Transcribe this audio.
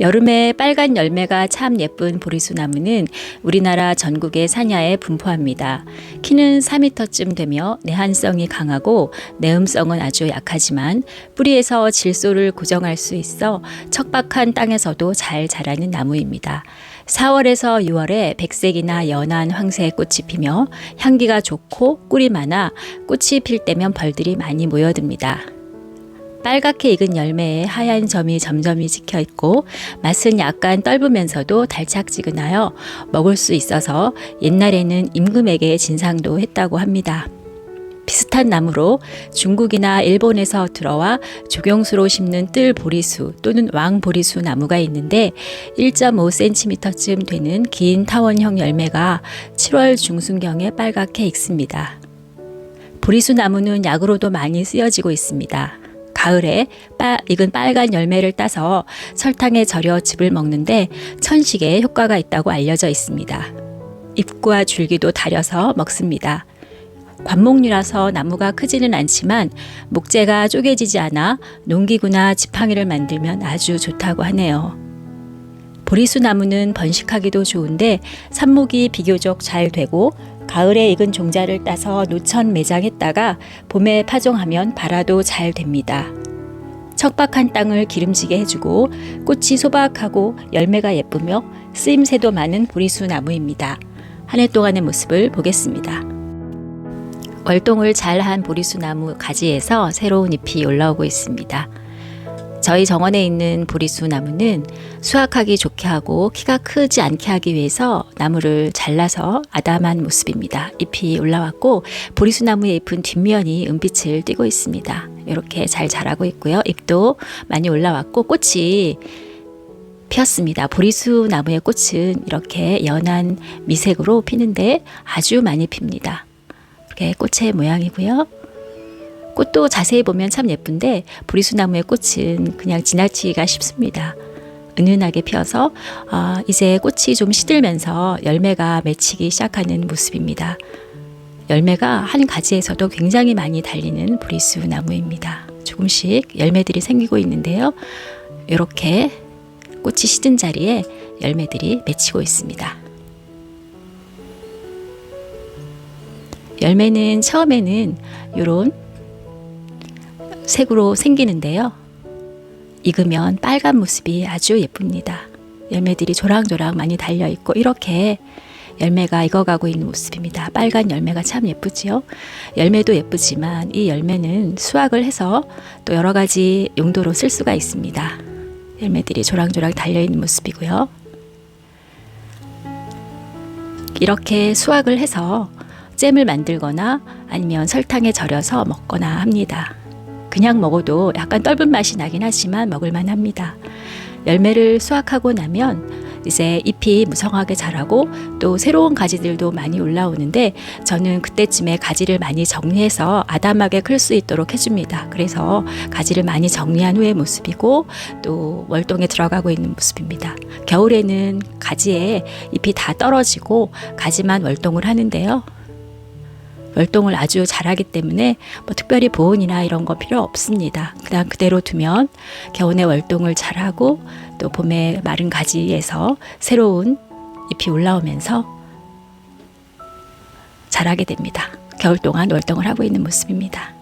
여름에 빨간 열매가 참 예쁜 보리수 나무는 우리나라 전국의 산야에 분포합니다. 키는 4m쯤 되며 내한성이 강하고 내음성은 아주 약하지만 뿌리에서 질소를 고정할 수 있어 척박한 땅에서도 잘 자라는 나무입니다. 4월에서 6월에 백색이나 연한 황새의 꽃이 피며 향기가 좋고 꿀이 많아 꽃이 필 때면 벌들이 많이 모여듭니다. 빨갛게 익은 열매에 하얀 점이 점점이 찍혀 있고 맛은 약간 떫으면서도 달짝지근하여 먹을 수 있어서 옛날에는 임금에게 진상도 했다고 합니다. 비슷한 나무로 중국이나 일본에서 들어와 조경수로 심는 뜰 보리수 또는 왕 보리수 나무가 있는데 1.5cm쯤 되는 긴 타원형 열매가 7월 중순경에 빨갛게 익습니다. 보리수 나무는 약으로도 많이 쓰여지고 있습니다. 가을에 빠, 익은 빨간 열매를 따서 설탕에 절여 즙을 먹는데 천식에 효과가 있다고 알려져 있습니다. 잎과 줄기도 다려서 먹습니다. 관목류라서 나무가 크지는 않지만 목재가 쪼개지지 않아 농기구나 지팡이를 만들면 아주 좋다고 하네요. 보리수 나무는 번식하기도 좋은데 삽목이 비교적 잘 되고 가을에 익은 종자를 따서 노천 매장했다가 봄에 파종하면 발화도 잘 됩니다. 척박한 땅을 기름지게 해주고 꽃이 소박하고 열매가 예쁘며 쓰임새도 많은 보리수 나무입니다. 한 해 동안의 모습을 보겠습니다. 월동을 잘한 보리수 나무 가지에서 새로운 잎이 올라오고 있습니다. 저희 정원에 있는 보리수 나무는 수확하기 좋게 하고 키가 크지 않게 하기 위해서 나무를 잘라서 아담한 모습입니다. 잎이 올라왔고 보리수 나무의 잎은 뒷면이 은빛을 띠고 있습니다. 이렇게 잘 자라고 있고요. 잎도 많이 올라왔고 꽃이 피었습니다. 보리수 나무의 꽃은 이렇게 연한 미색으로 피는데 아주 많이 핍니다. 이렇게 꽃의 모양이고요. 꽃도 자세히 보면 참 예쁜데 보리수나무의 꽃은 그냥 지나치기가 쉽습니다. 은은하게 피어서 어, 이제 꽃이 좀 시들면서 열매가 맺히기 시작하는 모습입니다. 열매가 한 가지에서도 굉장히 많이 달리는 보리수 나무입니다. 조금씩 열매들이 생기고 있는데요. 이렇게 꽃이 시든 자리에 열매들이 맺히고 있습니다. 열매는 처음에는 이런 색으로 생기는데요. 익으면 빨간 모습이 아주 예쁩니다. 열매들이 조랑조랑 많이 달려 있고 이렇게 열매가 익어가고 있는 모습입니다. 빨간 열매가 참 예쁘지요. 열매도 예쁘지만 이 열매는 수확을 해서 또 여러 가지 용도로 쓸 수가 있습니다. 열매들이 조랑조랑 달려 있는 모습이고요. 이렇게 수확을 해서 잼을 만들거나 아니면 설탕에 절여서 먹거나 합니다. 그냥 먹어도 약간 떫은 맛이 나긴 하지만 먹을만 합니다. 열매를 수확하고 나면 이제 잎이 무성하게 자라고 또 새로운 가지들도 많이 올라오는데 저는 그때쯤에 가지를 많이 정리해서 아담하게 클 수 있도록 해줍니다. 그래서 가지를 많이 정리한 후의 모습이고 또 월동에 들어가고 있는 모습입니다. 겨울에는 가지에 잎이 다 떨어지고 가지만 월동을 하는데요. 월동을 아주 잘하기 때문에 뭐 특별히 보온이나 이런 거 필요 없습니다. 그냥 그대로 두면 겨울에 월동을 잘하고 또 봄에 마른 가지에서 새로운 잎이 올라오면서 자라게 됩니다. 겨울 동안 월동을 하고 있는 모습입니다.